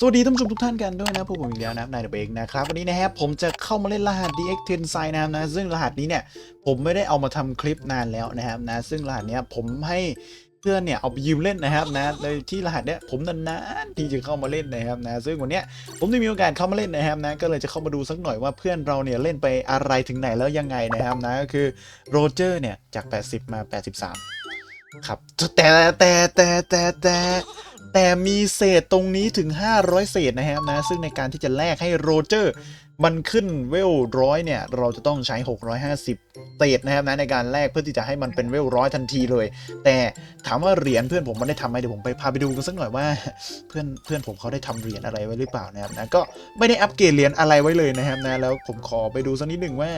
สวัสดีท่านผู้ชมทุกท่านกันด้วยนะพวกผมอีกแล้วนะครับนายเดอะเบกนะครับวันนี้นะครับผมจะเข้ามาเล่นรหัส DX t e n s i นะครับนะซึ่งรหัสนี้เนี่ยผมไม่ได้เอามาทำคลิปนานแล้วนะครับนะซึ่งรหัสเนี้ยผมให้เพื่อนเนี่ยเอาไปยืมเล่นนะครับนะโดยที่รหัสเนี้ยผมนานๆที่จะเข้ามาเล่นนะครับนะซึ่งวันเนี้ยผมได้มีโอกาสเข้ามาเล่นนะครับนะก็เลยจะเข้ามาดูสักหน่อยว่าเพื่อนเราเนี่ยเล่นไปอะไรถึงไหนแล้วยังไงนะครับนะก็คือโรเจอร์เนี่ยจาก 80 มา 83 ครับแต่แต่แต่แต่แต่ แต่มีเศษตรงนี้ถึง 500 เศษนะครับนะ ซึ่งในการที่จะแลกให้โรเจอร์ มันขึ้นเวลร้อยเนี่ย เราจะต้องใช้ 650 เศษนะครับนะในการแลกเพื่อที่จะให้มันเป็นเวลร้อยทันทีเลย แต่ถามว่าเหรียญเพื่อนผมมันได้ทำไหมเดี๋ยวผมไปพาไปดูกันสักหน่อยว่า เพื่อนเพื่อนผมเขาได้ทำเหรียญอะไรไว้หรือเปล่านะครับนะก็ไม่ได้อัปเกรดเหรียญอะไรไว้เลยนะครับนะแล้วผมขอไปดูสักนิดหนึ่งว่า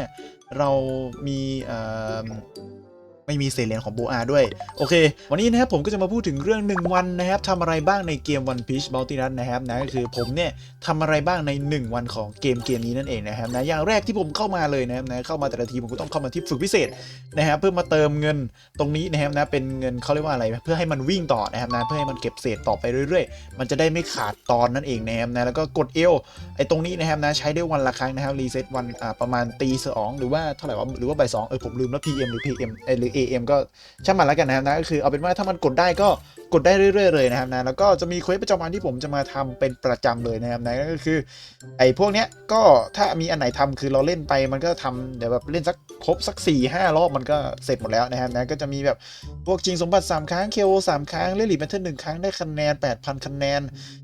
เรามีเอ่อ ไม่มีเศษเหรียญของโบอาด้วย โอเค วันนี้นะครับผมก็จะมาพูดถึงเรื่อง 1 วันนะครับทำอะไรบ้างในเกม One Piece Multi Run นะครับนะก็คือผมเนี่ยทำอะไรบ้างใน 1 วันของเกมเกมนี้นั่นเองนะครับนะอย่างแรกที่ผมเข้ามาเลยนะครับนะเข้ามาแต่ละทีผมก็ต้องเข้ามาที่ฝึกพิเศษนะครับเพื่อมาเติมเงินตรงนี้นะครับนะเป็นเงินเขาเรียกว่าอะไร เพื่อให้มันวิ่งต่อนะครับนะเพื่อให้มันเก็บเศษต่อไปเรื่อยๆ มันจะได้ไม่ขาดตอนนั่นเองนะครับนะแล้วก็กดเอลไอ้ตรงนี้นะครับนะใช้ได้วันละครั้งนะครับรีเซ็ตวันอ่าประมาณตีสองหรือว่าเท่าไหร่วะหรือว่าบ่ายสองเออผมลืมแล้ว PM หรือ PM เอหรือ AM ก็ช่างมันแล้วกันนะครับนะก็คือเอาเป็นว่าถ้ามันกดได้ก็กดได้เรื่อย ๆ เลยนะครับนะแล้วก็จะมีเควสประจำวันที่ผมจะมาทำเป็นประจำเลยนะครับนะก็คือไอ้พวกเนี้ยก็ถ้ามีอันไหนทำคือเราเล่นไปมันก็ทำเดี๋ยวแบบเล่นสักครบสัก4ี่ห้ารอบมันก็เสร็จหมดแล้วนะครับนะก็จะมีแบบพวกจริงสมบัติ 3 ครั้งเคโอสามครั้งเล่นหลีแบทเทิลหนึ่งครั้งได้คะแนน 8,000 คะแนน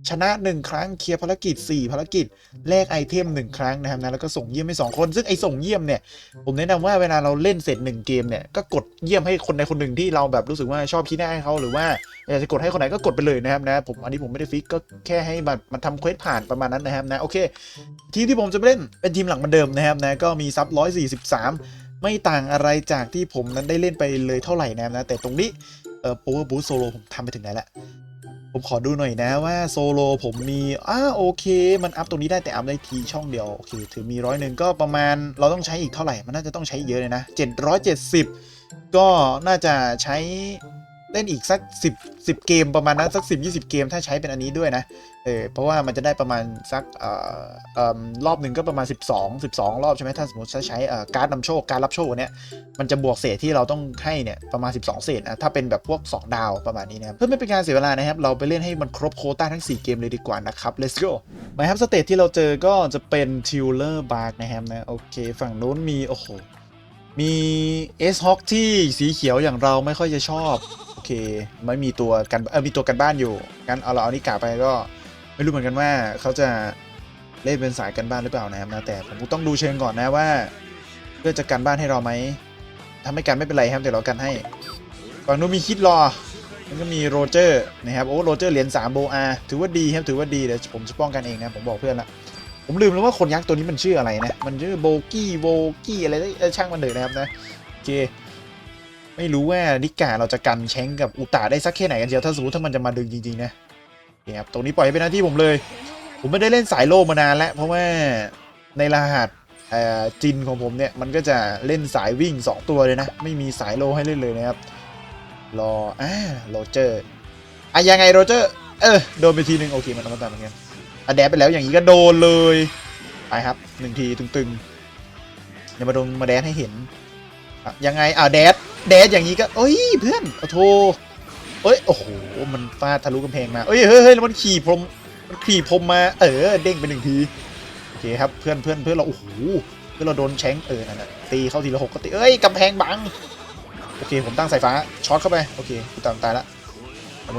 ชนะ 1 ครั้งเคลียร์ภารกิจ 4 ภารกิจแลกไอเทม 1 ครั้งนะครับนะแล้วก็ส่งเยี่ยมให้สองคน ซึ่งไอส่งเยี่ยมเนี่ยผมแนะนำว่าเวลาเราเล่นเสร็จหนึ่งเกมเนี่ยก็กดเยี่ยมให้คนใดคนหนึ่งที่เราแบบรู้สึกว่าชอบชี้หน้าให้เขาหรือว่า อยากจะกดให้คนไหนก็กดไปเลยนะครับนะผมอันนี้ผมไม่ได้ฟิกก็แค่ให้มันมันทำเควสผ่านประมาณนั้นนะครับนะโอเค ทีมที่ผมจะไปเล่นเป็นทีมหลังเหมือนเดิมนะครับนะก็มีซับ143ไม่ต่างอะไรจากที่ผมนั้นได้เล่นไปเลยเท่าไหร่นะครับนะแต่ตรงนี้เอ่อ power boost solo ผมทำไปถึงไหนล้วผมขอดูหน่อยนะว่าโซโลผมมีอ้าโอเค มันอัพตรงนี้ได้แต่อัพได้ทีช่องเดียว โอเค ถือมีร้อยหนึ่งก็ประมาณเราต้องใช้อีกเท่าไหร่ มันน่าจะต้องใช้เยอะเลยนะ 770 ก็น่าจะใช้ เล่นอีกสัก 10 10 เกมประมาณนั้นสัก 10 20 เกมถ้าใช้เป็นอันนี้ด้วยนะเออเพราะว่ามันจะได้ประมาณสักเอ่อเอ่อรอบหนึ่งก็ประมาณ 12 12 รอบใช่ไหมถ้าสมมติใช้ใช้เอ่อการ์ดนำโชคการรับโชคอันเนี้ยมันจะบวกเศษที่เราต้องให้เนี่ยประมาณ 12 เศษนะถ้าเป็นแบบพวก 2 ดาวประมาณนี้นะครับเพื่อไม่เป็นการเสียเวลานะครับ เราไปเล่นให้มันครบโคต้าทั้ง 4 เกมเลยดีกว่านะครับ let's go มาครับสเตจที่เราเจอก็จะเป็นทิวเลอร์บาร์กนะครับนะโอเค ฝั่งนู้นมีโอ้โหมีเอสฮอกที่สีเขียวอย่างเราไม่ค่อยจะชอบ เค ไม่มีตัวกันเออมีตัวกันบ้านอยู่งั้นเอาเราเอานิกาไปก็ไม่รู้เหมือนกันว่าเขาจะเล่นเป็นสายกันบ้านหรือเปล่านะครับนะแต่ผมต้องดูเชิงก่อนนะว่าเพื่อจะกันบ้านให้เราไหมถ้าไม่กันไม่เป็นไรครับเดี๋ยวเรากันให้ฝั่งนู้นมีคิดรอมันก็มีโรเจอร์นะครับโอ้โรเจอร์เหรียญ3โบอาถือว่าดีครับถือว่าดีเดี๋ยวผมจะป้องกันเองนะผมบอกเพื่อนละผมลืมแล้วว่าคนยักษ์ตัวนี้มันชื่ออะไรนะ มันชื่อโบกี้โบกี้อะไรเอ้ช่างมันเถอะนะครับนะโอเค ไม่รู้ว่านิกาเราจะกันแชงกับอุตาได้สักแค่ไหนกันเชียวถ้าสมมติถ้ามันจะมาดึงจริงๆนะโอเคครับตรงนี้ปล่อยให้เป็นหน้าที่ผมเลย ผมไม่ได้เล่นสายโลมานานแล้ว เพราะว่าในรหัสจินของผมเนี่ยมันก็จะเล่นสายวิ่ง 2 ตัวเลยนะ ไม่มีสายโลให้เล่นเลยนะครับรออ่าโรเจอร์อะยังไงโรเจอร์เออโดนไปทีนึงโอเคมันต้องมาตามเหมือนกันอะแดดไปแล้วอย่างนี้ก็โดนเลยไปครับหนึ่งทีตึงๆอย่ามาโดนมาแดดให้เห็น อะยังไงอะแดดแดดอย่างนี้ก็เอ้ยเพื่อนโอ้โถเอ้ยโอ้โหมันฟาดทะลุกำแพงมาเอ้ยเฮ้ยเฮ้ยแล้วมันขี่พรมมันขี่พรมมาเออเด้งไปหนึ่งทีโอเคครับเพื่อนเพื่อนเพื่อนเราโอ้โหเพื่อนเราโดนแชงเออนั่นน่ะตีเข้าทีละหกก็ตีเอ้ยกำแพงบังโอเคผมตั้งสายฟ้าช็อตเข้าไปโอเคกูตามตายละ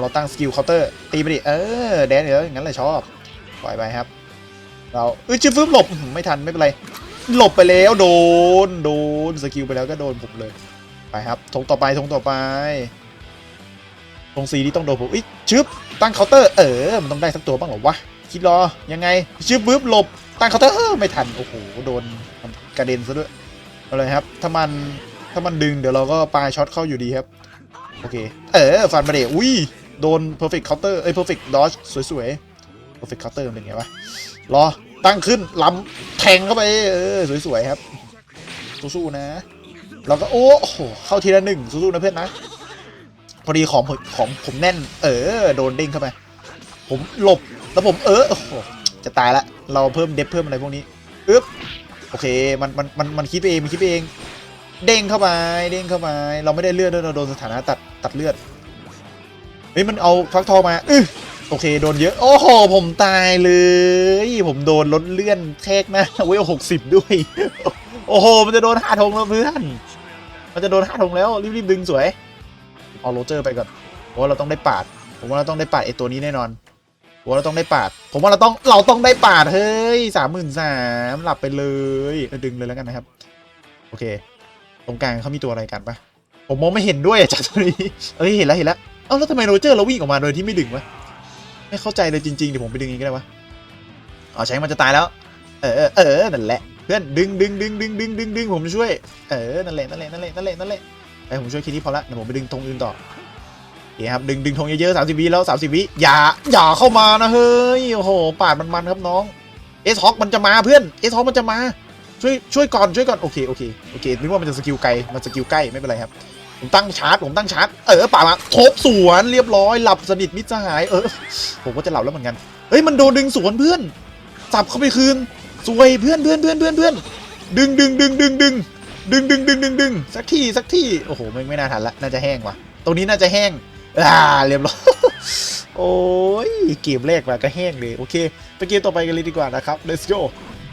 เราตั้งสกิลเคาน์เตอร์ตีไปดิเออแดนเดี๋ยอย่างนั้นเลยชอบปล่อยไปครับ เราเอ้ยชิฟึบหลบอื้อหือไม่ทันไม่เป็นไร หลบไปแล้วโดนโดนสกิลไปแล้วก็โดนผมเลยไปครับทงต่อไปทงต่อไปทงซีที่ต้องโดนผมอุ้ยชึบตั้งเคาน์เตอร์เออมันต้องได้สักตัวบ้างหรอวะคิดรอยังไงชื่อบึ๊บหลบตั้งเคาน์เตอร์เออไม่ทันโอ้โหโดนกระเด็นซะด้วยเอาเลยครับถ้ามันถ้ามันดึงเดี๋ยวเราก็ปลายช็อตเข้าอยู่ดีครับโอเคเออฟันมาเดอุ้ยโดน perfect counter เอ้ย perfect dodge สวยๆ perfect counter มันเป็นไงวะรอ ตั้งขึ้นล้ำแทงเข้าไป เออ สวยๆครับ สู้ๆนะเราก็โอ้โหเข้าทีละหนึ่งสู้ๆนะเพื่อนนะ พอดีของผมของผมแน่น เออ โดนเด้งเข้าไป ผมหลบ แล้วผมเออ โอ้โห จะตายละ เราเพิ่มเดฟเพิ่มอะไรพวกนี้อึ๊บ โอเค มัน มัน มัน มันคิดไปเอง มันคิดไปเอง เด้งเข้าไป เด้งเข้าไป เราไม่ได้เลือดด้วยเราโดนสถานะตัด ตัดเลือด เฮ้ย มันเอาฟักทองมา อื้อ โอเคโดนเยอะ โอ้โห ผมตายเลย ผมโดนลดเลื่อนแทกหนะเวลหกสิบด้วย โอ้โห มันจะโดนห้าธงแล้วเพื่อน มันจะโดนห้าธงแล้ว รีบๆดึงสวย เอาโรเจอร์ไปก่อนผมว่าเราต้องได้ปาด ผมว่าเราต้องได้ปาดไอตัวนี้แน่นอนผมว่าเราต้องได้ปาด ผมว่าเราต้องเราต้องได้ปาดเฮ้ยสามหมื่นสามหลับไปเลยดึงเลยแล้วกันนะครับ โอเค ตรงกลางเขามีตัวอะไรกันปะผมมองไม่เห็นด้วยอะจากตรงนี้เอ้ยเห็นแล้วเห็นแล้วเอ้าแล้วทำไมโรเจอร์เราวิ่งออกมาโดยที่ไม่ดึงวะ ไม่เข้าใจเลยจริงๆเดี๋ยวผมไปดึงเองก็ได้วะอ๋อแชงมันจะตายแล้ว เออเออนั่นแหละเพื่อนดึงดึงดึงดึงดึงดึงดึงผมช่วยเออนั่นแหละนั่นแหละนั่นแหละนั่นแหละนั่นแหละไอ้ผมช่วยแค่นี้พอละเดี๋ยวผมไปดึงธงอื่นต่อโอเคครับดึงดึงธงเยอะๆสามสิบวิแล้วสามสิบวิอย่าอย่าเข้ามานะเฮ้ยโอ้โหปาดมันๆครับน้องเอสฮอกมันจะมาเพื่อนเอสฮอกมันจะมาช่วยช่วยก่อนช่วยก่อนโอเคโอเคโอเคนึกว่ามันจะสกิลไกลมันสกิลใกล้ไม่เป็นไรครับ ผมตั้งชาร์จ ผมตั้งชาร์จ เออป่ามาทบสวนเรียบร้อย หลับสนิทมิตรสหาย เออ ผมก็จะหลับแล้วเหมือนกัน เฮ้ย มันโดนดึงสวนเพื่อนสับเข้าไปคืน สวยเพื่อนเพื่อนเพื่อนเพื่อนเพื่อนดึงดึงดึงดึงดึงดึงดึงดึงดึงดึงสักที่สักที่ โอ้โห ไม่ไม่น่าทันละ น่าจะแห้งว่ะ ตรงนี้น่าจะแห้ง อ่า เรียบร้อย โอ้ย เกมแรกมาก็แห้งเลย โอเค ไปเกมต่อไปกันเลยดีกว่านะครับ let's go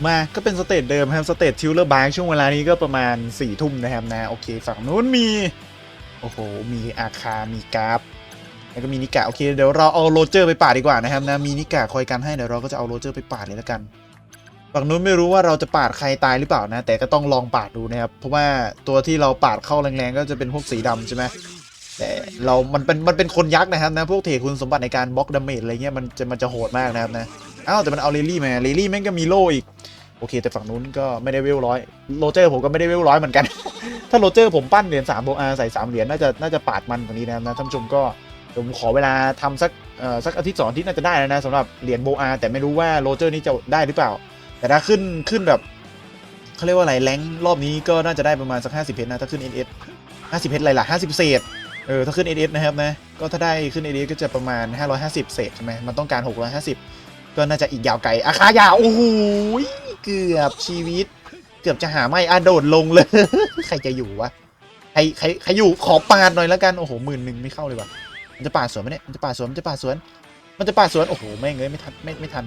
มาก็เป็นสเตจเดิมครับสเตจทิวเลอร์บาร์ช่วงเวลานี้ก็ประมาณ4ี่ทุ่มนะครับนะ โอเค ฝั่งนู้นมี โอ้โห มีอาคา มีกราฟ แล้วก็มีนิกะ โอเค เดี๋ยวเราเอาโรเจอร์ไปป่าดดีกว่านะครับนะ มีนิกะคอยกันให้ เดี๋ยวเราก็จะเอาโรเจอร์ไปป่าดเลยแล้วกัน ฝั่งนู้นไม่รู้ว่าเราจะปาดใครตายหรือเปล่านะ แต่ก็ต้องลองปาดดูนะครับ เพราะว่าตัวที่เราปาดเข้าแรงๆ ก็จะเป็นพวกสีดำใช่ไหมแต่เรา มันเป็น มันเป็นคนยักษ์นะครับนะ พวกเทคุณสมบัติในการบล็อกดาเมจอะไรเงี้ย มันจะ มันจะโหดมากนะครับนะ อ้าว แต่มันเอาเรลลี่มา เรลลี่แม่งก็มีโล่อีก โอเค แต่ฝั่งนู้นก็ไม่ได้เวลร้อยโรเจอร์ผมก็ไม่ได้เวลร้อยเหมือนกัน ถ้าโรเจอร์ผมปั้นเหรียญสามโบอาใส่สามเหรียญน่าจะน่าจะปาดมันกว่านี้นะครับนะท่านผู้ชมก็ผมขอเวลาทำสักเอ่อสักอาทิตย์สองอาทิตย์น่าจะได้แล้วนะสำหรับเหรียญโบอาแต่ไม่รู้ว่าโรเจอร์นี่จะได้หรือเปล่า แต่ถ้าขึ้นขึ้นแบบเขาเรียกว่าอะไรแรงรอบนี้ก็น่าจะได้ประมาณสักห้าสิบเพชรนะถ้าขึ้น NS ห้าสิบเพชรอะไรล่ะห้าสิบเศษเออถ้าขึ้น NS นะครับนะก็ถ้าได้ขึ้น NS ก็จะประมาณ550เศษใช่ไหมมันต้องการ650ก็น่าจะอีกยาวไกลอาคายาวโอ้โห เกือบชีวิต เกือบจะหาไม่อาโดดลงเลย ใครจะอยู่วะใครใครใครอยู่ขอปาดหน่อยแล้วกันโอ้โหหมื่นหนึ่งไม่เข้าเลยวะมันจะปาดสวนไหมเนี่ยมันจะปาดสวนมันจะปาดสวน มันจะปาดสวนโอ้โหแม่งเอ้ยไม่ทันไม่ไม่ทัน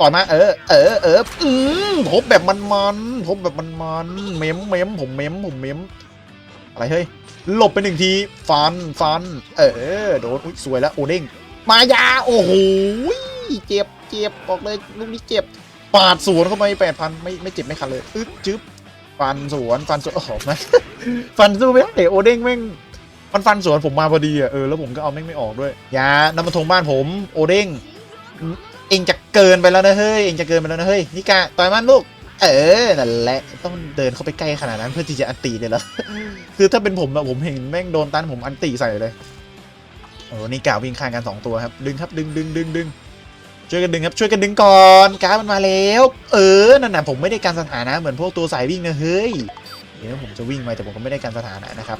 ต่อมาเออเออเอออืมทบแบบมันมันทบแบบมันมันเม้มเม้มผมเม้มผมเม้มอะไรเฮ้ยหลบไปหนึ่งทีฟันฟัน เออโดนอุ้ยสวยแล้วโอเด้งมายาโอ้โหเจ็บเจ็บบอกเลยลูกนี้เจ็บ ปาดสวนเข้าไปแปดพันไม่ไม่เจ็บไม่คันเลยอึ๊บจึ๊บฟันสวนฟันสวนโอ้โหม่ฟันสู้ไม่ได้โอเด้งแม่งมันฟันสวนผมมาพอดีอะเออแล้วผมก็เอาแม่งไม่ออกด้วยอยานำมาทงบ้านผมโอเด้งเองจะเกินไปแล้วนะเฮ้ยเองจะเกินไปแล้วนะเฮ้ยนิกาต่อยมันลูกเออนั่นแหละต้องเดินเข้าไปใกล้ขนาดนั้นเพื่อที่จะอันตีเลยเหรอคือถ้าเป็นผมอะผมเห็นแม่งโดนตันผมอันตีใส่เลยโอ้นี่กาวิ่งข้างกันสองตัวครับดึงครับดึงดึงดึงดึง ช่วยกันดึงครับช่วยกันดึงก่อนการดมันมาแล้ว เออนั่นน่ะผมไม่ได้การสถานะเหมือนพวกตัวสายวิ่งนะเฮ้ยเดี๋ยวผมจะวิ่งไปแต่ผมก็ไม่ได้การสถานะนะครับ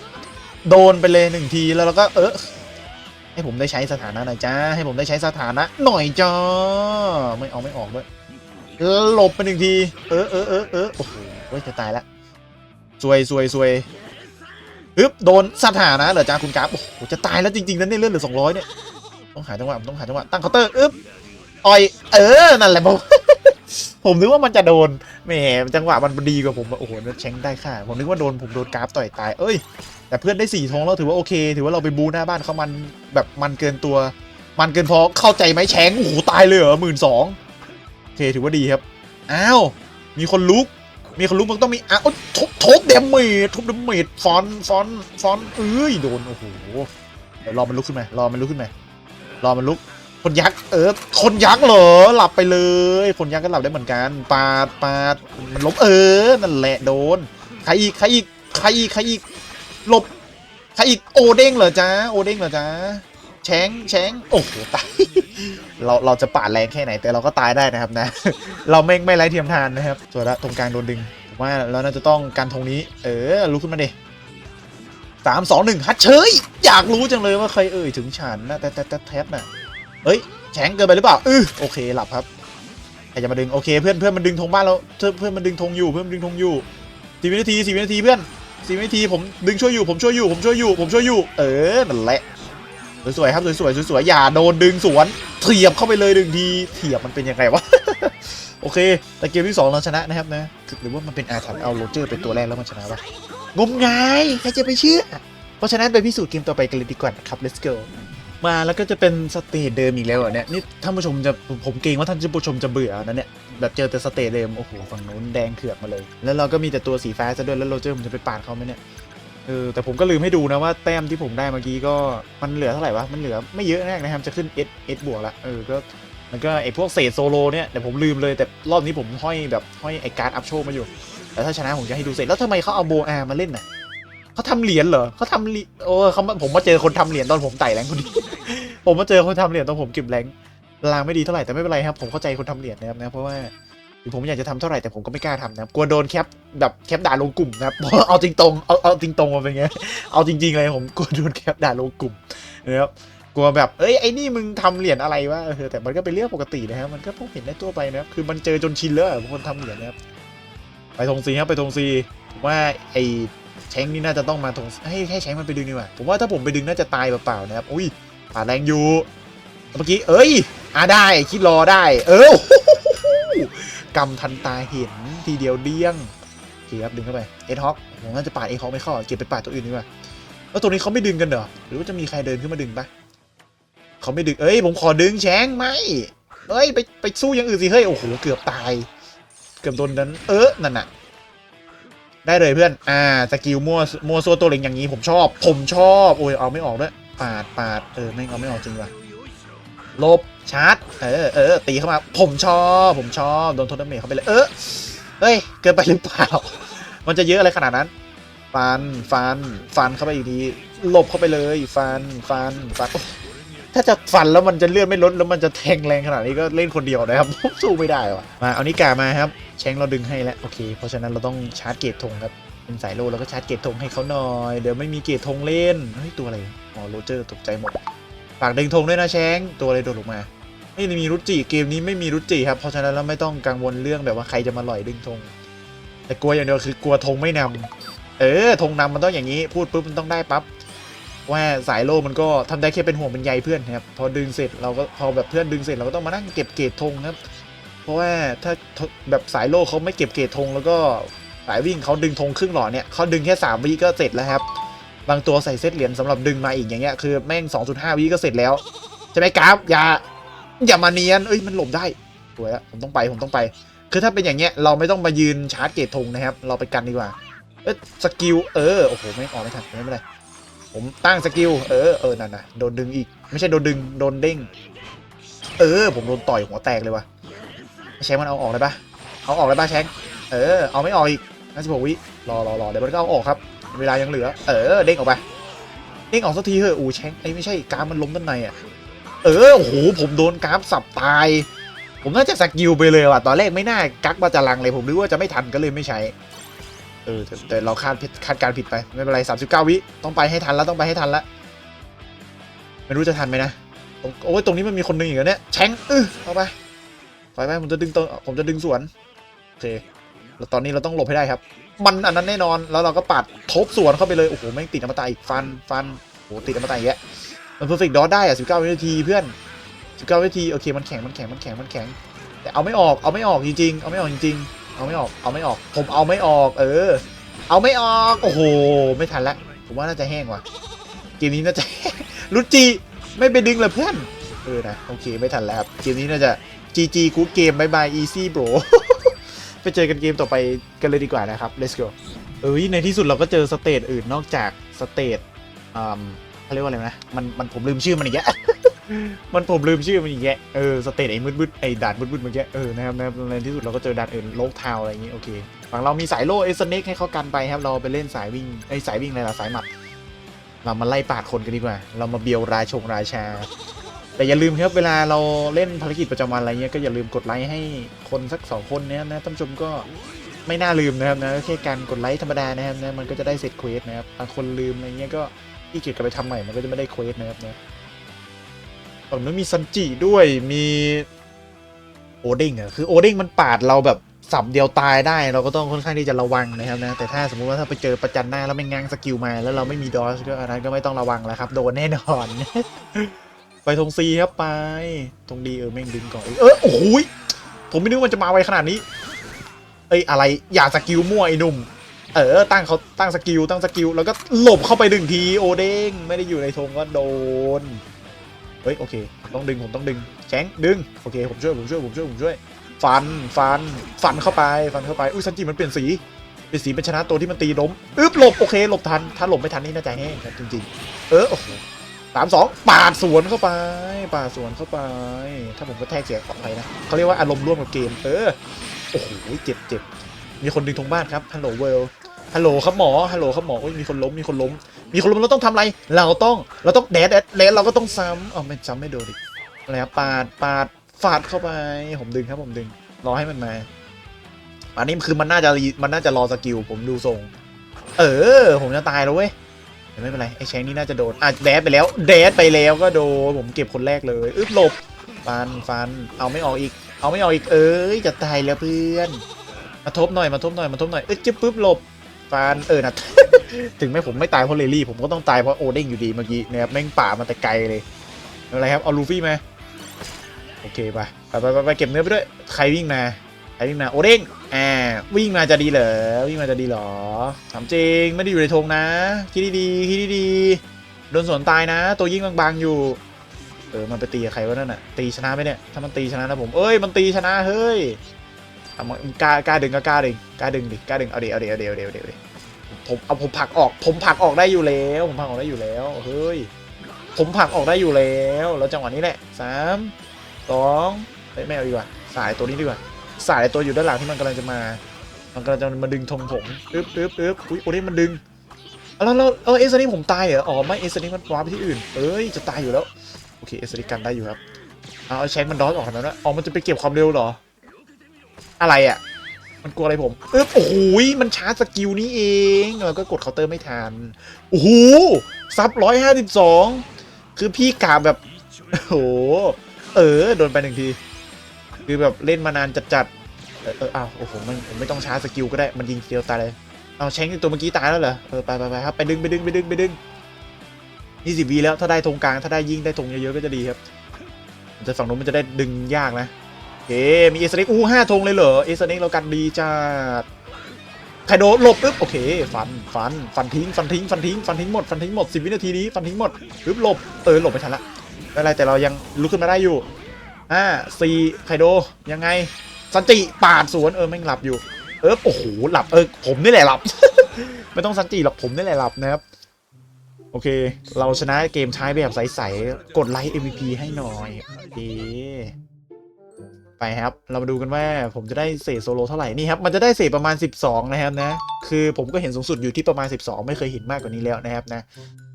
โดนไปเลยหนึ่งทีแล้วเราก็เออให้ผมได้ใช้สถานะหน่อยจ้าให้ผมได้ใช้สถานะหน่อยจ้าไม่เอาไม่ออกด้วยหลบไปหนึ่งที เออเออเออเออโอ้โหเว้ยจะตายละซวยซวยซวยอึ๊บโดนสถานะเหรอจ้าคุณกราฟโอ้โหจะตายแล้วจริงๆนั่นเนี่ยเลื่อนเหลือสองร้อยเนี่ยต้องหาจังหวะต้องหาจังหวะตั้งเคาน์เตอร์อึ๊บ อ่อย เออ นั่นแหละผม ผมนึกว่ามันจะโดน แหม จังหวะมันดีกว่าผมโอ้โหนั่นแช้งได้ค่าผมนึกว่าโดนผมโดนกราฟต่อยตาย เอ้ย แต่เพื่อนได้สี่ทองแล้วถือว่าโอเค ถือว่าเราไปบูหน้าบ้านเขามันแบบมันเกินตัว มันเกินพอ เข้าใจไหมแช้งโอ้โหตายเลยเหรอหมื่นสองโอเคถือว่าดีครับ อ้าว มีคนลุก มีคนลุกมันต้องมีอ้าวทุบทุบเดมเมจทุบเดมเมจฟอนฟอนฟอนเอ้ย โดน โอ้โหเดี๋ยวรอมันลุกขึ้นมารอมันลุกขึ้นมารอมันลุก คนยักษ์เออคนยักษ์เหรอหลับไปเลย คนยักษ์ก็หลับได้เหมือนกันปาดปาดล้มเออนั่นแหละโดนใครอีกใครอีกใครอีกใครอีกหลบใครอีกโอเด้งเหรอจ๊ะโอเด้งเหรอจ๊ะแชงแชงโอ้โหตายเราเราจะปาดแรงแค่ไหนแต่เราก็ตายได้นะครับนะ เราไม่ไม่ไร้เทียมทานนะครับส่วนละตรงกลางโดนดึงผมว่าเราน่าจะต้องการทงนี้ เออลุกขึ้นมาดิสามสองหนึ่งฮัทเชยอยากรู้จังเลยว่าใครเอ่ยถึงฉันนะแต่แต่แต่แท็บน่ะ เฮ้ยแฉงเกินไปหรือเปล่าอือโอเคหลับครับใครจะมาดึงโอเคเพื่อนเพื่อนมันดึงธงบ้านเราเพื่อนเพื่อนมันดึงธงอยู่เพื่อนมันดึงธงอยู่สี่วินาทีสี่วินาทีเพื่อนสี่วินาทีผมดึงช่วยอยู่ผมช่วยอยู่ผมช่วยอยู่ผมช่วยอยู่ เออนั่นแหละสวยๆครับสวยๆสวยๆอย่าโดนดึงสวนเถียบเข้าไปเลยหนึ่งทีเถียบมันเป็นยังไงวะโอเค แต่เกมที่สองเราชนะนะครับนะหรือว่ามันเป็นอาถรรพ์เอาโรเจอร์เป็นตัวแรกแล้วมันชนะวะงมงายใครจะไปเชื่อเพราะฉะนั้นไปพิสูจน์เกมต่อไปกันเลยดีกว่านะครับ let's go มาแล้วก็จะเป็นสเตจเดิมอีกแล้วเหรอเนี่ยนี่ท่านผู้ชมจะผมเกรงว่าท่านผู้ชมจะเบื่อนะเนี่ยแบบเจอแต่สเตจเดิมโอ้โหฝั่งนู้นแดงเขือกมาเลย แล้วเราก็มีแต่ตัวสีฟ้าซะด้วยแล้วโรเจอร์ผมจะไปปาดเขาไหมเนี่ยเออแต่ผมก็ลืมให้ดูนะว่าแต้มที่ผมได้เมื่อกี้ก็มันเหลือเท่าไหร่วะมันเหลือไม่เยอะนะนะครับจะขึ้น S S บวกละเออก็มันก็ไอพวกเศษโซโลเนี่ยแต่ผมลืมเลยแต่รอบนี้ผมห้อยแบบห้อยไอการ์ดอัพโชว์มาอยู่แต่ถ้าชนะผมจะให้ดูเสร็จแล้วทำไมเขาเอาโบอามาเล่นน่ะ เขาทำเหรียญเหรอเขาทำเหรียญโอ้เขามาผมมาเจอคนทำเหรียญตอนผมไต่แรงคนนี้ผมมาเจอคนทำเหรียญตอนผมเก็บแรงลางไม่ดีเท่าไหร่แต่ไม่เป็นไรครับ ผมเข้าใจคนทำเหรียญนะครับนะเพราะว่าถึงผมอยากจะทำเท่าไหร่แต่ผมก็ไม่กล้าทำนะกลัวโดนแคปแบบแคปด่าลงกลุ่มนะครับเอาจริงตรงเอาเอาจริงตรงมาเป็นไงเอาจริงๆเลยผมกลัวโดนแคปด่าลงกลุ่มนะครับกลัวแบบเอ้ยไอ้นี่มึงทำเหรียญอะไรวะเออแต่มันก็เป็นเรื่องปกตินะครับมันก็พวกเห็นได้ทั่วไปนะครับคือมันเจอจนชินแล้วคนทำเหรียญนะครับไปธงซีครับไปธงซีผมว่าไอ้ แชงนี่น่าจะต้องมาธงให้ให้แชงมันไปดึงดีกว่าผมว่าถ้าผมไปดึงน่าจะตายเปล่าๆนะครับอุ้ยป่าแรงอยู่เมื่อกี้เอ้ยอ่าได้คิดรอได้ เออกำทันตาเห็นทีเดียวเดี้ยงโอเคครับดึงเข้าไปเอ็ดฮอกผมน่าจะปาดเอ็ดฮอกไม่เข้าเก็บไปปาดตัวอื่นดีกว่าแล้วตัวนี้เขาไม่ดึงกันเหรอหรือว่าจะมีใครเดินขึ้นมาดึงปะเขาไม่ดึงเอ้ยผมขอดึงแช้งไหมเอ้ยไปไปสู้อย่างอื่นสิเฮ้ยโอ้โหเกือบตาย เกือบโดนนั้น เออนั่นน่ะ ได้เลยเพื่อน อ่า สกิลมั่วมั่วซัวตัวเล็งอย่างนี้ผมชอบ ผมชอบ โอ้ย เอาไม่ออกด้วย ปาดปาดเออ ไม่เอาไม่ออกจริงว่ะลบ ชาร์จ เออเออตีเข้ามา ผมชอบ ผมชอบ โดนโทนดเมจเข้าไปเลย เออเฮ้ย เกินไปหรือเปล่า มันจะเยอะอะไรขนาดนั้น ฟัน ฟัน ฟันเข้าไปอีกที หลบเข้าไปเลย ฟัน ฟัน ฟัน ถ้าจะฟันแล้วมันจะเลือดไม่ลดแล้วมันจะแทงแรงขนาดนี้ก็เล่นคนเดียวนะครับสู้ไม่ได้ว่ะมาเอานิกามาครับแชงเราดึงให้แล้วโอเค เพราะฉะนั้นเราต้องชาร์จเกตธงครับเป็นสายโลแล้วก็ชาร์จเกตธงให้เขาหน่อย เดี๋ยวไม่มีเกตธงเล่นเฮ้ยตัวอะไรอ๋อโรเจอร์ตกใจหมดฝากดึงธงด้วยนะแชงตัวอะไรโดดลงมาไม่มีรุจิเกมนี้ไม่มีรุจิครับเพราะฉะนั้นเราไม่ต้องกังวลเรื่องแบบว่าใครจะมาหล่อยดึงธงแต่กลัวอย่างเดียวคือกลัวธงไม่นำเออธงนำมันต้องอย่างนี้ พูดปุ๊บมันต้องได้ปั๊บ ว่าสายโลมันก็ทำได้แค่เป็นห่วงเป็นใยเพื่อนครับพอดึงเสร็จเราก็พอแบบเพื่อนดึงเสร็จเราก็ต้องมานั่งเก็บเกรดธงครับ เพราะว่าถ้าแบบสายโลเขาไม่เก็บเกรดธงแล้วก็สายวิ่งเขาดึงธงครึ่งหลอดเนี่ยเขาดึงแค่3วิก็เสร็จแล้วครับบางตัวใส่เซตเหรียญสำหรับดึงมาอีกอย่างเงี้ยคือแม่ง 2.5วิก็เสร็จแล้วใช่ไหมกราฟอย่าอย่ามาเนียนเอ้ยมันหลบได้สวยแล้วผมต้องไปผมต้องไป คือถ้าเป็นอย่างเงี้ยเราไม่ต้องมายืนชาร์จเกรดธงนะครับ เราไปกันดีกว่าเออสกิลเออโอ้โหไม่ออกไม่ทันไม่เป็นไร ผมตั้งสกิล เออ เออ นั่นนะโดนดึงอีก ไม่ใช่โดนดึง โดนเด้ง เออ ผมโดนต่อยหัวแตกเลยวะแชงมันเอาออกเลยปะเอาออกเลยปะแชงเออ เอาไม่ออกอีกน่าจะบอกวิ รอรอรอเดี๋ยวมันก็เอาออกครับ เวลายังเหลือ เออ เด้งออกไป เด้งออกสักทีเถอะอูแชงไอ้ไม่ใช่กรามมันล้มด้านในอะ เออ โอ้โห ผมโดนกราฟสับตาย ผมน่าจะสกิลไปเลยว่ะ ตอนแรกไม่น่ากักมาจะลังเลย ผมนึกว่าจะไม่ทันก็เลยไม่ใช้ เออแต่แต่เราคาดผิดคาดการผิดไป ไม่เป็นไรสามสิบเก้าวิ ต้องไปให้ทันแล้วต้องไปให้ทันแล้ว ไม่รู้จะทันไหมนะตรงโอ้ยตรงนี้มันมีคนหนึงอีกแล้วเนี่ยแชงเออเอาไปไปไปผมจะดึงตัวผมจะดึงสวนโอเคแล้วตอนนี้เราต้องหลบให้ได้ครับ มันอันนั้นแน่นอนแล้วเราก็ปัดทบสวนเข้าไปเลยโอ้โหแม่งติดอมตะอีกฟันฟันโอ้โหติดอมตะอีกแล้วมันเพอร์เฟกต์ดอได้อะสิบเก้าวินาทีเพื่อนสิบเก้าวินาทีโอเคมันแข็งมันแข็งมันแข็งมันแข็ง แต่เอาไม่ออกเอาไม่ออกจริงๆเอาไม่ออกจริงๆ เอาไม่ออก เอาไม่ออก ผมเอาไม่ออก เออ เอาไม่ออก โอ้โห ไม่ทันละ ผมว่าน่าจะแห้งว่ะ เกมนี้น่าจะรุจิไม่ไปดึงเลยเพื่อน เออนะ โอเค ไม่ทันแล้วครับ เกมนี้น่าจะ GG กูเกมบายบาย easy bro ไปเจอกันเกมต่อไปกันเลยดีกว่านะครับ let's go เอ้ยในที่สุดเราก็เจอสเตจอื่นนอกจากสเตจอ่า เขาเรียกว่าอะไรนะมันมันผมลืมชื่อมันอีกแล้วมันผมลืมชื่อมันอีกแยะเออสเตจไอ้มืดๆไอ้ด่านมืดๆเมื่อกี้เออนะครับนะครับในที่สุดเราก็เจอด่านอื่นโลกทาวอะไรอย่างงี้โอเคฝั่งเรามีสายโล่เอสเน็กให้เขากันไปครับเราไปเล่นสายวิ่งไอ้สายวิ่งอะไรล่ะสายหมัด เรามาไล่ปาดคนกันดีกว่า เรามาเบียวราชงราชา แต่อย่าลืมครับเวลาเราเล่นภารกิจประจำวันอะไรเงี้ยก็อย่าลืมกดไลค์ให้คนสักสองคนเนี้ยนะท่านผู้ชมก็ไม่น่าลืมนะครับนะแค่การกดไลค์ธรรมดานะครับนะมันก็จะได้เสร็จเควสนะครับบางคนลืมอะไรเงี้ยก็ ที่เกียจกลับไปทำใหม่มันก็จะไม่ได้เควสนะครับนะฝั่งนู้นมีซันจิด้วยมีโอเด้งอะคือโอเด้งมันปาดเราแบบสับเดียวตายได้เราก็ต้องค่อนข้างที่จะระวังนะครับนะแต่ถ้าสมมุติว่าถ้าไปเจอประจันหน้าแล้วไม่ง้างสกิลมาแล้วเราไม่มีดอสก็อันนั้นก็ไม่ต้องระวังแล้วครับ โดนแน่นอน ไปธงซีครับไปธงดีเออแม่งดึงก่อนเออโอ้ยผมไม่นึกว่ามันจะมาไวขนาดนี้ เอ้ยอะไรอย่าสกิลมั่วไอ้นุ่ม เออตั้งเขาตั้งสกิลตั้งสกิลแล้วก็หลบเข้าไปหนึ่งทีโอเด้งไม่ได้อยู่ในธงก็โดนเฮ้ยโอเคต้องดึงผมต้องดึงแจ้งดึงโอเคผมช่วยผมช่วยผมช่วยผมช่วยฟันฟันฟันเข้าไปฟันเข้าไปอุ้ยซันจิมันเปลี่ยนสีเปลี่ยนสีเป็นชนะตัวที่มันตีล้มอึ๊บหลบโอเคหลบทันถ้าหลบไม่ทันนี่น่าจะแห้งครับจริง ๆ เออโอ้โหสามสองปาดสวนเข้าไปปาดสวนเข้าไป ถ้าผมก็แทกเสียขออภัยนะเขาเรียกว่าอารมณ์ร่วมกับเกมเออโอ้โหเจ็บเจ็บ มีคนดึงธงบ้านครับฮัลโหลเวลฮัลโหลครับหมอฮัลโหลครับหมออุ้ยมีคนล้มมีคนล้ม มีคนล้มเราต้องทำอะไร เราต้องเราต้องแดดแดดแดดเราก็ต้องซ้ำอ๋อไม่ซ้ำไม่โดนดิอะไรปาดปาดฟาดเข้าไปผมดึงครับผมดึงรอให้มันมาอันนี้คือมันน่าจะมันน่าจะรอสกิลผมดูทรงเออ ผมจะตายแล้วเว้ยแต่ไม่เป็นไรไอ้แชงนี่น่าจะโดนอะแดดไปแล้วแดดไปแล้วก็โดนผมเก็บคนแรกเลยอึ๊บหลบฟันฟันเอาไม่ออกอีก เอาไม่ออกอีกเอ้ยจะตายแล้วเพื่อน มาทบหน่อยมาทบหน่อยมาทบหน่อยเอ้ยจิ๊บปึ๊บหลบฟันเออนะ ถึงแม้ผมไม่ตายเพราะเลลี่ผมก็ต้องตายเพราะโอเด้งอยู่ดีเมื่อกี้นะครับแม่งป่ามาแต่ไกลเลยไม่เป็นไรครับเอาลูฟี่มาโอเคไปไปไปไปเก็บเนื้อไปด้วยใครวิ่งมาใครวิ่งมาโอเด้งอ่าวิ่งมาจะดีเหรอวิ่งมาจะดีเหรอถามจริงไม่ได้อยู่ในธงนะคิดดีๆคิดดีๆโดนสวนตายนะ ตัวยิ่งบางๆอยู่เออมันไปตีใครวะนั่นน่ะตีชนะไหมเนี่ยถ้ามันตีชนะนะผมเอ้ยมันตีชนะเฮ้ย เอามากล้ากล้าดึงก็กล้าดึงกล้าดึงดิกล้าดึงเอาดิเอาดิเอาดิเอาดิเอาดิเอาดิผมเอาผมผลักออก ผมผลักออกได้อยู่แล้ว ผมผลักออกได้อยู่แล้วเฮ้ยผมผลักออกได้อยู่แล้ว แล้วจังหวะนี้แหละสามสองเฮ้ยไม่เอาดีกว่า สายตัวนี้ดีกว่า สายตัวอยู่ด้านหลังที่มันกำลังจะมา มันกำลังจะมาดึงธงผมอึ๊บอึ๊บอึ๊บอุ้ยโอ้นี่มันดึงแล้วแล้วเออเอสนี่ผมตายเหรอ อ๋อไม่เอสนี่มันว้าร์ปไปที่อื่น เอ้ยจะตายอยู่แล้ว โอเคเอสนี่กันได้อยู่ครับ เอาเอาแชงมันดอสออกทางนั้นนะอ๋อมันจะไปเก็บความเร็วเหรอ อะไรอะ มันกลัวอะไรผมเอึ๊บโอ้โหมันชาร์จสกิลนี้เองเออก็กดเคาน์เตอร์ไม่ทันโอ้โหซับร้อยห้าสิบสองคือพี่กาแบบโอ้โหเออโดนไปหนึ่งที คือแบบเล่นมานานจัดๆเออเอออ้าวโอ้โหมันผมไม่ต้องชาร์จสกิลก็ได้มันยิงเดียวตายเลยเอาแชงตัวเมื่อกี้ตายแล้วเหรอเออไปไปไปครับไปดึงไปดึงไปดึงไปดึงยี่สิบวีแล้วถ้าได้ธงกลางถ้าได้ยิงได้ธงเยอะๆก็จะดีครับแต่ฝั่งนู้นมันจะได้ดึงยากนะ เค มีเอสเน็กอู้ห้าธงเลยเหรอเอสเน็กเรากันดีจัดไคโดหลบปึ๊บโอเคฟันฟันฟันทิ้งฟันทิ้งฟันทิ้งฟันทิ้งหมดฟันทิ้งหมดสิบวินาทีนี้ฟันทิ้งหมดปึ๊บหลบเออหลบไม่ทันละไม่เป็นไรแต่เรายังลุกขึ้นมาได้อยู่ห้าสี่ไคโดยังไงสันติปาดสวนเออแม่งหลับอยู่เออโอ้โหหลับเออผมนี่แหละหลับ ไม่ต้องสันติหรอกผมนี่แหละหลับนะครับโอเค เราชนะเกมท้ายแบบใสๆกดไลค์ MVP ให้หน่อยโอเค ไปครับ เรามาดูกันว่าผมจะได้เศษโซโลเท่าไหร่นี่ครับ มันจะได้เศษประมาณ 12 นะครับนะ คือผมก็เห็นสูงสุดอยู่ที่ประมาณ 12 ไม่เคยเห็นมากกว่านี้แล้วนะครับนะ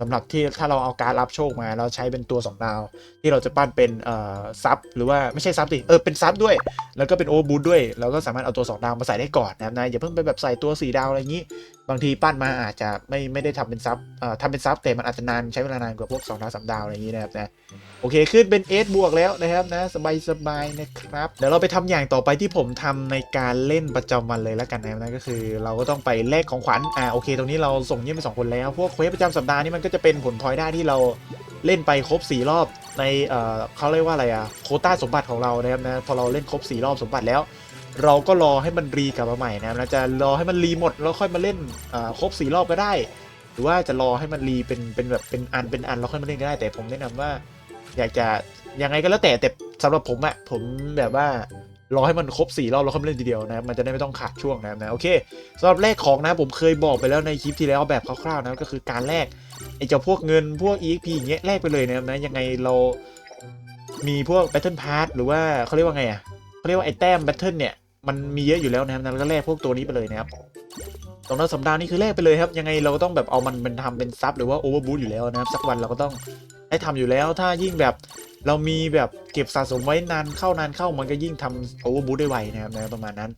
สำหรับที่ถ้าเราเอาการรับโชคมาเราใช้เป็นตัว2ดาว ที่เราจะปั้นเป็นเอ่อซับหรือว่าไม่ใช่ซับดิเออเป็นซับด้วย แล้วก็เป็นโอบูทด้วย เราก็สามารถเอาตัว 2 ดาวมาใส่ได้ก่อนนะครับนะอย่าเพิ่งไปแบบใส่ตัว4ดาวอะไรอย่างนี้ บางทีปั้นมาอาจจะไม่ไม่ได้ทำเป็นซับเอ่อทำเป็นซับแต่มันอาจจะนานใช้เวลานานกว่าพวก2ดาวสามดาวอะไรอย่างนี้นะครับนะโอเคขึ้นเป็น S บวกแล้วนะครับนะสบายสบายๆนะครับเดี๋ยวเราไปทำอย่างต่อไปที่ผมทำในการเล่นประจำวันเลยแล้วกันนะครับนะก็คือ เราก็ต้องไปแลกของขวัญอ่าโอเค ตรงนี้เราส่งเยี่ยมไปสองคนแล้วพวกเควสประจำสัปดาห์นี่มันก็จะเป็นผลพลอยได้ที่เราเล่นไปครบ 4 รอบในเอ่อเขาเรียกว่าอะไรอะโคต้าสมบัติของเรานะครับนะพอเราเล่นครบ 4 รอบสมบัติแล้ว เราก็รอให้มันรีกลับมาใหม่นะครับนะจะรอให้มันรีหมดแล้วค่อยมาเล่นเอ่อครบ 4 รอบก็ได้ หรือว่าจะรอให้มันรีเป็นเป็นแบบเป็นอันเป็นอันแล้วค่อยมาเล่นก็ได้แต่ผมแนะนำว่า อยากจะยังไงก็แล้วแต่แต่สำหรับผมอะผมแบบว่ารอให้มันครบ 4 รอบแล้วค่อยมาเล่นทีเดียวนะมันจะได้ไม่ต้องขาดช่วงนะครับนะโอเคสำหรับแลกของนะผมเคยบอกไปแล้วในคลิปที่แล้วแบบคร่าวๆนะก็คือการแลก ไอ้เจ้าพวกเงินพวก EXP อย่างเงี้ยแลกไปเลยนะครับนะยังไงเรามีพวก Battle Pass หรือว่าเขาเรียกว่าไงอะเขาเรียกว่าไอ้แต้ม Battle เนี่ยมันมีเยอะอยู่แล้วนะครับนะแล้วก็แลกพวกตัวนี้ไปเลยนะครับตรงนั้นสัปดาห์นี้คือแลกไปเลยครับ ยังไงเราก็ต้องแบบเอามันเป็นทำเป็นซับหรือว่าโอเวอร์บูทอยู่แล้วนะครับสักวันเราก็ต้องได้ทำอยู่แล้ว ถ้ายิ่งแบบเรามีแบบเก็บสะสมไว้นานเข้านานเข้ามันก็ยิ่งทำโอเวอร์บูทได้ไวนะครับนะประมาณนั้น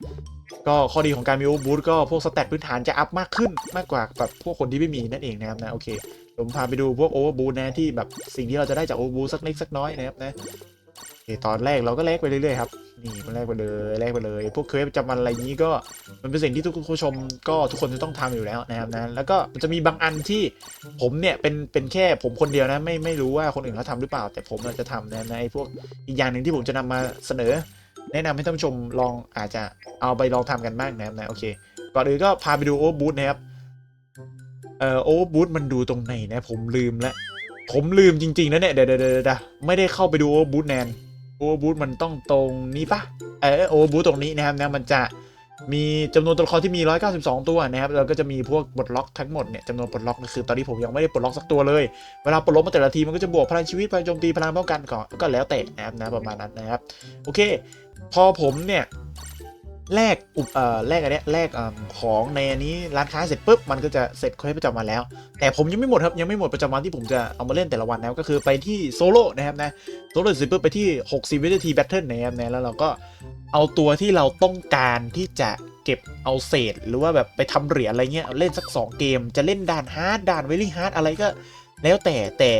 ก็ข้อดีของการมีโอเวอร์บูทก็พวกสเตตพื้นฐานจะอัพมากขึ้นมากกว่าแบบพวกคนที่ไม่มีนั่นเองนะครับนะโอเค ผมพาไปดูพวกโอเวอร์บูนะที่แบบสิ่งที่เราจะได้จากโอเวอร์บูสักเล็กสักน้อยนะครับนะโอเคตอนแรกเราก็แลกไปเรื่อยๆครับนี่มันแลกไปเลยแลกไปเลย พวกเคยประจำวันอะไรยี้ก็มันเป็นสิ่งที่ทุกผู้ชมก็ทุกคนจะต้องทำอยู่แล้วนะครับนะแล้วก็มันจะมีบางอันที่ผมเนี่ยเป็นเป็นแค่ผมคนเดียวนะไม่ไม่รู้ว่าคนอื่นเขาทำหรือเปล่า แต่ผมอาจะทำนะในพวกอีกอย่างหนึ่งที่ผมจะนำมาเสนอ แนะนำให้ท่านผู้ชมลองอาจจะเอาไปลองทำกันบ้างนะครับนะโอเคก่อนอื่นก็พาไปดูโอเวอร์บูทนะครับ อ่อโอเวอร์บูทมันดูตรงไหนนะผมลืมแล้วผมลืมจริงๆนะเนี่ยเดี๋ยวเดี๋ยวเดี๋ยวเดี๋ยวไม่ได้เข้าไปดูโอเวอร์บูทแนนโอเวอร์บูทมันต้องตรงนี้ปะเออโอเวอร์บูทตรงนี้นะครับนะมันจะมีจำนวนตัวละครที่มี 192 ตัวนะครับแล้วก็จะมีพวกปลดล็อกทั้งหมดเนี่ยจำนวนปลดล็อกก็คือตอนนี้ผมยังไม่ได้ปลดล็อกสักตัวเลย เวลาปลดล็อกมาแต่ละทีมันก็จะบวกพลังชีวิตพลังโจมตีพลังป้องกันก่อนก็แล้วแต่นะครับนะประมาณนั้นนะครับโอเค พอผมเนี่ย แลกอุปเอ่อแลกอันเนี้ยแลกอของในอันนี้ร้านค้าเสร็จปุ๊บมันก็จะเสร็จเควสประจำวันแล้ว แต่ผมยังไม่หมดครับยังไม่หมดประจำวันที่ผมจะเอามาเล่นแต่ละวันนะก็คือไปที่โซโล่นะครับนะโซโล่เสร็จปุ๊บไปที่ 60 วินาทีแบทเทิลนะครับนะแล้วเราก็เอาตัวที่เราต้องการที่จะเก็บเอาเศษ หรือว่าแบบไปทำเหรียญอะไรเงี้ยเล่นสัก 2 เกม จะเล่นด่านฮาร์ดด่านเวลี่ฮาร์ดอะไรก็แล้วแต่แต่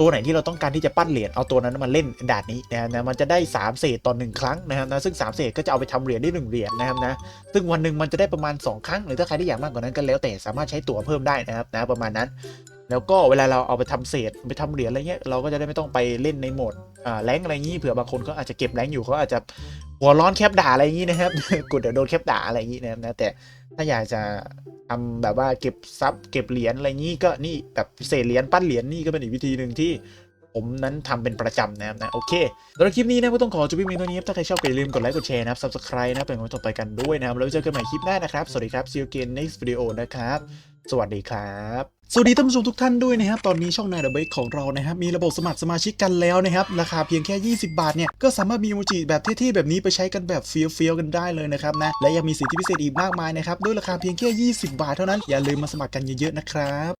ตัวไหนที่เราต้องการที่จะปั้นเหรียญเอาตัวนั้นมาเล่นด่านนี้นะนะมันจะได้ 3 เศษต่อหนึ่งครั้งนะครับนะซึ่ง 3 เศษก็จะเอาไปทำเหรียญได้1เหรียญนะครับนะซึ่งวันหนึ่งมันจะได้ประมาณ 2 ครั้ง หรือถ้าใครที่อยากมากกว่านั้นก็แล้วแต่สามารถใช้ตั๋วเพิ่มได้นะครับนะประมาณนั้นแล้วก็เวลาเราเอาไปทำเศษไปทำเหรียญอะไรเงี้ยเราก็จะได้ไม่ต้องไปเล่นในโหมดอ่าแรงอะไรงี้เผื่อบางคนเขาอาจจะเก็บแรงอยู่เขาอาจจะหัวร้อนแคปด่าอะไรงี้นะครับกดเดี๋ยวโดนแคปด่าอะไรอย่างงี้นะครับนะแต่ ถ้าอยากจะทำแบบว่าเก็บทรัพย์เก็บเหรียญอะไรงี้ก็นี่แบบเศษเหรียญปั้นเหรียญนี่ก็เป็นอีกวิธีหนึ่งที่ ผมนั้นทำเป็นประจำนะครับนะโอเคสำหรับคลิปนี้นะก็ต้องขอจบเพียงเท่านี้ครับถ้าใครชอบก็อย่าลืมกดไลค์กดแชร์นะครับ subscribe นะเป็นกำลังใจต่อไปกันด้วยนะครับแล้วเจอกันใหม่คลิปหน้านะครับ สวัสดีครับ see you again next video นะครับ สวัสดีครับสวัสดีท่านผู้ชมทุกท่านด้วยนะครับ ตอนนี้ช่องนายเดอะเบคของเรานะครับ มีระบบสมัครสมาชิกกันแล้วนะครับ ราคาเพียงแค่ 20 บาทเนี่ย ก็สามารถมีโมจิแบบเท่ๆ แบบนี้ไปใช้กันแบบเฟี้ยวๆ กันได้เลยนะครับนะ และยังมีสิทธิพิเศษอีกมากมายนะครับ ด้วยราคาเพียงแค่ 20 บาทเท่านั้น อย่าลืมมาสมัครกันเยอะๆ นะครับ